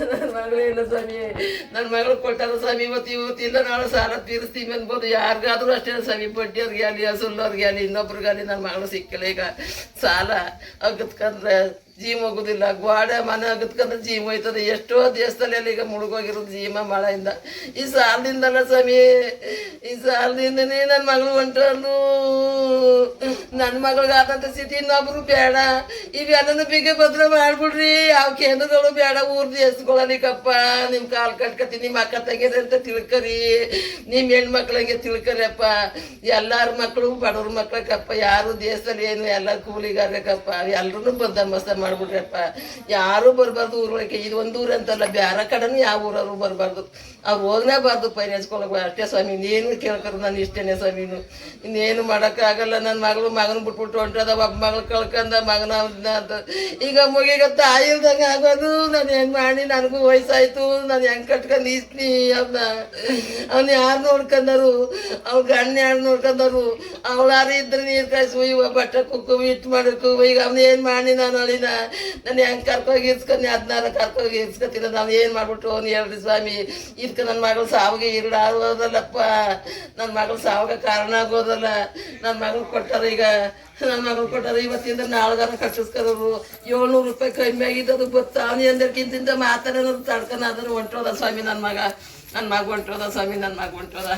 ನನ್ನ ಮಗಳೇನು ಸ್ವಾಮಿ. ನನ್ನ ಮಗಳು ಕೊಟ್ಟಾರ ಸ್ವಾಮಿ, ಇವತ್ತು ಇವತ್ತಿಂದ ನಾಳೆ ಸಾಲ ತೀರಿಸ್ತೀವಿ ಅನ್ಬೋದು ಯಾರಿಗಾದ್ರೂ ಅಷ್ಟೇ ಸ್ವಾಮಿ. ಬಡ್ಡಿಯವ್ರಿಗೆ ಆಗಲಿ ಹಸುಲ್ಲವ್ರಿಗೆ ಆಗಲಿ, ಇನ್ನೊಬ್ರಿಗಾಗಲಿ ನನ್ನ ಮಗಳು ಸಿಕ್ಕಿಲ್ಲ. ಈಗ ಸಾಲ ಅಗತ್ಕಂದ್ರೆ ಜೀವ ಹೋಗುದಿಲ್ಲ. ಗೋಡೆ ಮನೆ ಅಗತ್ಕಂದ್ರೆ ಜೀವ ಹೋಯ್ತದೆ. ಎಷ್ಟೋ ದೇಶದಲ್ಲಿ ಈಗ ಮುಳುಗೋಗಿರೋದು ಜೀವ ಮಳೆಯಿಂದ. ಈ ಸಾಲದಿಂದಲ್ಲ ಸ್ವಾಮಿ. ಈ ಸಾಲದಿಂದನೇ ನನ್ನ ಮಗಳು ಹೊಂಟಲು ನನ್ನ ಮಗಳಿಗಾದಂಥ ಸ್ಥಿತಿ ಇನ್ನೊಬ್ರು ಬೇಡ. ಇವೆಲ್ಲನೂ ಬಿಗಿ ಭದ್ರ ಮಾಡ್ಬಿಡ್ರಿ. ಯಾವ ಕೇಂದ್ರಗಳು ಬೇಡ. ಊರ್ ದೇಶಗಳನಿಕಪ್ಪ ನಿಮ್ಮ ಕಾಲ್ ಕಟ್ಕತಿ ನಿಮ್ಮ ಅಕ್ಕ ತಂಗಿದ್ರೆ ಅಂತ ತಿಳ್ಕರಿ. ನಿಮ್ಮ ಹೆಣ್ಮಕ್ಳಂಗೆ ತಿಳ್ಕರಿಯಪ್ಪ. ಎಲ್ಲಾರ ಮಕ್ಕಳು ಬಡವ್ರ ಮಕ್ಳಕ್ಕಪ್ಪ ಯಾರು ದೇಶದಲ್ಲಿ ಏನು ಎಲ್ಲ ಕೂಲಿಗಾರಕ್ಕಪ್ಪ ಎಲ್ಲರೂ ಬಂದೋಬಸ್ತ ಮಾಡ್ಬಿಡ್ರಪ್ಪ. ಯಾರು ಬರಬಾರ್ದು ಊರೊಳಗೆ ಇದು ಒಂದು ಊರು ಅಂತಲ್ಲ. ಬ್ಯಾರ ಕಡೆನೂ ಯಾವ ಊರವರು ಬರಬಾರ್ದು. ಅವ್ರು ಹೋಗ್ಲೇಬಾರ್ದು ಫೈನಾನ್ಸ್ಕೊಳಗೆ ಅಷ್ಟೇ ಸ್ವಾಮಿ. ನೀನು ಕೇಳ್ಕರು ನಾನು ಇಷ್ಟೇನೆ ಸ್ವಾಮಿನು ಇನ್ನೇನು ಮಾಡೋಕ್ಕಾಗಲ್ಲ. ನನ್ನ ಮಗಳು ಮಗನ ಬಿಟ್ಬಿಟ್ಟು ಹೊಂಟದ ಒಬ್ಬ ಮಗಳು ಕಳ್ಕಂದ ಮಗನ ಅವ್ನ ಅಂತ. ಈಗ ಮುಗಿಗ ತಾಯಿ ಇಲ್ದಂಗೆ ಆಗೋದು, ನಾನು ಹೆಂಗೆ ಮಾಡಿ ನನಗೂ ವಯಸ್ಸಾಯ್ತು, ನಾನು ಹೆಂಗೆ ಕಟ್ಕೊಂಡು ಇಸ್ತೀನಿ ಅವನ್ನ ಅವ್ನು ಯಾರು ನೋಡ್ಕೊಂಡರು ಅವ್ನ ಗಣ್ಣ ಯಾರು ನೋಡ್ಕೊಂಡರು ಅವಳಾರು ಇದ್ರೆ ನೀರು ಕಾಯಿಸು? ಇವ ಬಟ್ಟೆ ಕುಕ್ಕು ಇಟ್ಟು ಮಾಡಬೇಕು. ಈಗ ಅವ್ನು ಏನು ಮಾಡಿ ನಾನು ಅಳಿನ? ನಾನು ಹೆಂಗೆ ಕರ್ಕೋಗಿ ಇರ್ಸ್ಕೊಂಡು ಅದನ್ನ ಕರ್ಕೋಗಿ ಇರ್ಸ್ಕೊತೀನಿ ನಾನು ಏನು ಮಾಡ್ಬಿಟ್ಟು ಅವ್ನು ಹೇಳ್ರಿ ಸ್ವಾಮಿ? ಇದಕ್ಕೆ ನನ್ನ ಮಗಳು ಸಾವಿಗೆ ಇರಡಾಗೋದಲ್ಲಪ್ಪ ನನ್ನ ಮಗಳು ಸಾವಿಗೆ ಕಾರಣ ಆಗೋದಲ್ಲ. ನನ್ನ ಮಗಳು ಕೊಟ್ಟಾರ ಈಗ ನನ್ನ ಮಗಳು ಕೊಟ್ಟಾರ ಇವತ್ತಿಂದ ನಾಳ್ಗಾರ ಕಟ್ಟಿಸ್ಕೊಳೋರು ಏಳ್ನೂರು ರೂಪಾಯಿ ಕಮ್ಮಿ ಆಗಿದ್ದದು ಗೊತ್ತಾ? ಅವನು ಎಂದಕ್ಕಿಂತ ಮಾತಾಡೋದು ತಡ್ಕೊಂಡು ಅದನ್ನು ಹೊಂಟೋದ ಸ್ವಾಮಿ ನನ್ನ ಮಗ. ನನ್ನ ಮಗ ಹೊಂಟೋದ ಸ್ವಾಮಿ ನನ್ನ ಮಗ ಹೊಂಟೋದ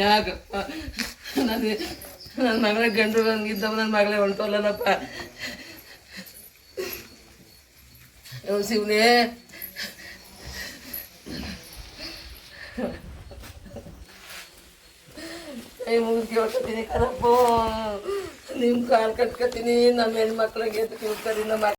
ಯಾಕಪ್ಪ? ನನಗೆ ನನ್ನ ಮಗಳ ಗಂಡು ಹಂಗಿದ್ದವ ನನ್ನ ಮಗಳೇ ಹೊಂಟೋಲ್ಲಪ್ಪ ಶಿವನೇ ಮುಗಿದು ಕೇಳ್ಕೊತೀನಿ ಕರಪ್ಪ ನಿಮ್ಮ ಕಾಲು ಕಟ್ಕೊತೀನಿ ನಮ್ಮ ಹೆಣ್ಮಕ್ಳಿಗೆ ತಿಳ್ಕೊರಿ ನಮ್ಮ